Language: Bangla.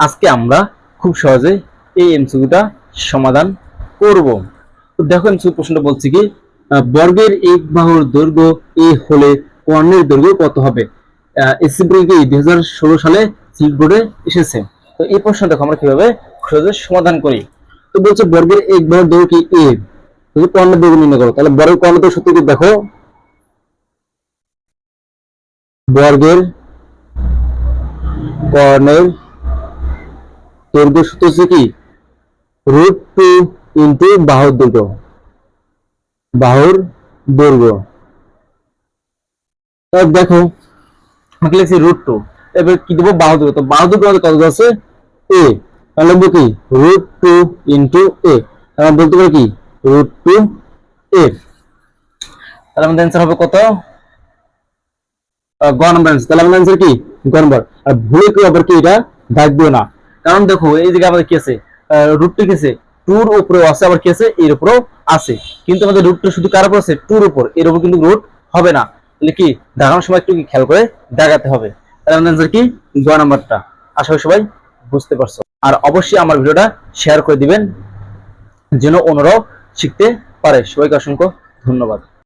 আজকে আমরা খুব সহজে এই এমসিকিউটা সমাধান করব। তো দেখো এমসিকিউ প্রশ্নটা বলছি কি বর্গের এক বাহুর দৈর্ঘ্য এ হলে কর্ণের দৈর্ঘ্য কত হবে? এসসি কি দুই হাজার ষোলো সালে সিট বোর্ডে এসেছে। তো এই প্রশ্ন দেখো আমরা কীভাবে সহজে সমাধান করি। তো বলছে বর্গের এক বাহুর দৈর্ঘ্য কি এ? যদি কর্ণের দৈর্ঘ্য নির্ণয় করো, তাহলে বর্গের কর্ণের দৈর্ঘ্য সূত্র কি দেখো? বর্গের কর্ণের দৈর্ঘ্য সূত্র হচ্ছে কি? রুট টু ইন্টু বাহুর দৈর্ঘ্য বাহুর দৈর্ঘ্য তাহলে দেখো, আমাকে লিখছি রুট টু এবার কি দেবো? বাহু তো বাহু দৈর্ঘ্য আমাদের কত আছে? এ তাহলে কি? রুট টু ইন্টু এ আমরা বলতে পারি কি? রুট টু এ তাহলে আমাদের অ্যান্সার হবে কত? গ নাম্বার অ্যান্সার তাহলে আমাদের অ্যান্সার কি? গ নাম্বার আর ভুলে কেউ আবার কি এটা দাগ দিও না। কারণ দেখো, এই জায়গায় আমাদের কি আছে? রুটটি কি আছে? টুর উপরে আছে, আবার কি আছে? এর উপরেও আছে। কিন্তু আমাদের রুটটা শুধু কার উপর আছে? টুর উপর। এর উপর কিন্তু রুট হবে না। তাহলে কি? দেখানোর সময় একটু কি খেয়াল করে দেখাতে হবে। তাহলে আমাদের অ্যান্সার কি? গ নাম্বারটা। আশা করি সবাই বুঝতে পারছ। আর অবশ্যই আমার ভিডিওটা শেয়ার করে দিবেন, যেন অন্যরাও শিখতে পারে। সবাইকে অসংখ্য ধন্যবাদ।